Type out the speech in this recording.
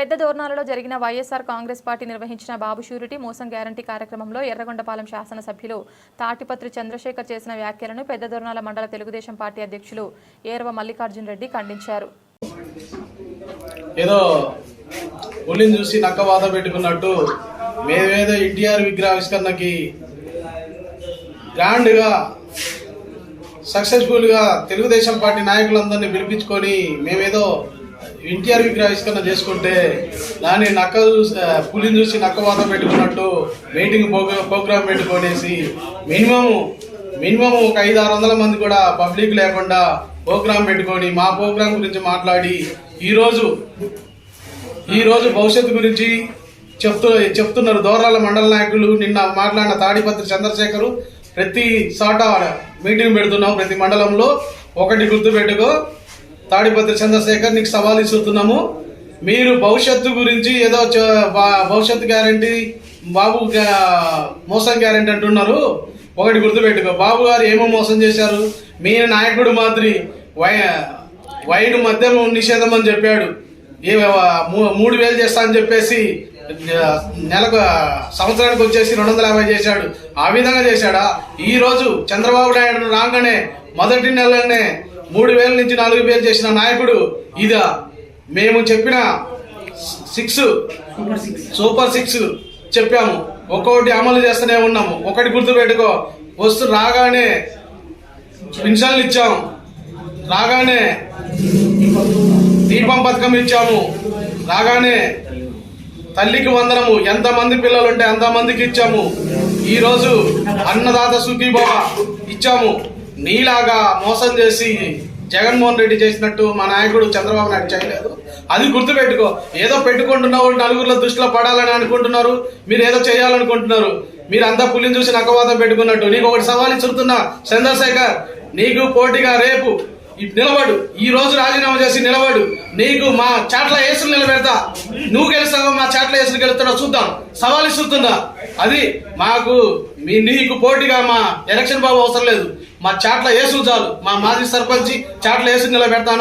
పెద్ద దోర్నాలలో జరిగిన వైఎస్ఆర్ కాంగ్రెస్ పార్టీ నిర్వహించిన బాబు షూరిటీ మోసం గ్యారంటీ కార్యక్రమంలో ఎర్రగొండపాలెం శాసనసభ్యులు తాటిపత్రి చంద్రశేఖర్ చేసిన వ్యాఖ్యలను పెద్ద దోర్నాల మండల తెలుగుదేశం పార్టీ అధ్యక్షులు ఏరవ మల్లికార్జున్ రెడ్డి ఖండించారు. ఏదో పులిని చూసి నక్క పెట్టుకున్నట్టు మేమేదో ఎన్టీఆర్ విగ్రహావిష్కరణకి గ్రాండ్గా సక్సెస్ఫుల్గా తెలుగుదేశం పార్టీ నాయకులందరినీ పిలిపించుకొని మేమేదో ఎన్టీఆర్ విగ్రహావిష్కరణ చేసుకుంటే దాన్ని నక్క చూసి పులిని చూసి నక్క వాత పెట్టుకున్నట్టు మీటింగ్ ప్రోగ్రామ్ పెట్టుకునేసి మినిమం మినిమం ఒక ఐదు ఆరు వందల మంది కూడా పబ్లిక్ లేకుండా ప్రోగ్రామ్ పెట్టుకొని మా ప్రోగ్రామ్ గురించి మాట్లాడి ఈరోజు ఈరోజు భవిష్యత్తు గురించి చెప్తూ చెప్తున్నారు దోరాల మండల నాయకులు. నిన్న మాట్లాడిన తాడిపత్రి చంద్రశేఖరు ప్రతి చోట మీటింగ్ పెడుతున్నాం ప్రతి మండలంలో. ఒకటి గుర్తుపెట్టుకో. తాడిపత్రి చంద్రశేఖర్ నీకు సవాల్ ఇస్తున్నాము. మీరు భవిష్యత్తు గురించి ఏదో చ- భవిష్యత్తు గ్యారంటీ బాబు మోసం గ్యారంటీ అంటున్నారు. ఒకటి గుర్తుపెట్టుకో బాబు గారు ఏమో మోసం చేశారు. మీ నాయకుడు మాదిరి వై వైడ్ మద్యం నిషేధం అని చెప్పాడు. ఏ మూ- మూడు వేలు చేస్తా అని చెప్పేసి నెలకు సంవత్సరానికి వచ్చేసి రెండు వందల యాభై చేశాడు. ఆ విధంగా చేశాడా? ఈ రోజు చంద్రబాబు నాయుడు రాగానే మొదటి నెలనే మూడు వేల నుంచి నాలుగు వేలు చేసిన నాయకుడు ఇదా. మేము చెప్పిన సిక్స్ సూపర్ సిక్స్. చెప్పాము. ఒక్కొక్కటి అమలు చేస్తూనే ఉన్నాము. ఒకటి గుర్తు పెట్టుకో. వస్తు రాగానే పెన్షన్లు ఇచ్చాం. రాగానే దీపం పథకం ఇచ్చాము. రాగానే తల్లికి వందనము. ఎంతమంది పిల్లలు ఉంటే అంతమందికి ఇచ్చాము. ఈ రోజు అన్నదాత సుఖీభవ ఇచ్చాము. నీలాగా మోసం చేసి జగన్మోహన్ రెడ్డి చేసినట్టు మా నాయకుడు చంద్రబాబు నాయుడు చేయలేదు. అది గుర్తుపెట్టుకో. ఏదో పెట్టుకుంటున్నావు నలుగురిలో దృష్టిలో పడాలని అనుకుంటున్నారు. మీరు ఏదో చేయాలనుకుంటున్నారు. మీరు అంతా పులిని చూసి నక్కవాదం పెట్టుకున్నట్టు. నీకు ఒకటి సవాల్ ఇచ్చుతున్నా. చంద్రశేఖర్ నీకు పోటీగా రేపు నిలబడు. ఈ రోజు రాజీనామా చేసి నిలబడు. నీకు మా చాట్ల ఏసులు నిలబెడతా. నువ్వు గెలుస్తావో? మా చాట్ల ఏసులు గెలుస్తాడో చూద్దాం. సవాల్ ఇస్తుందా అది మాకు మీ నీకు పోటీగా మా ఎలక్షన్ బాబు అవసరం లేదు. మా చాట్ల ఏసులు చాలు. మా మాజీ సర్పంచ్ చాట్ల ఏసులు నిలబెడతాను.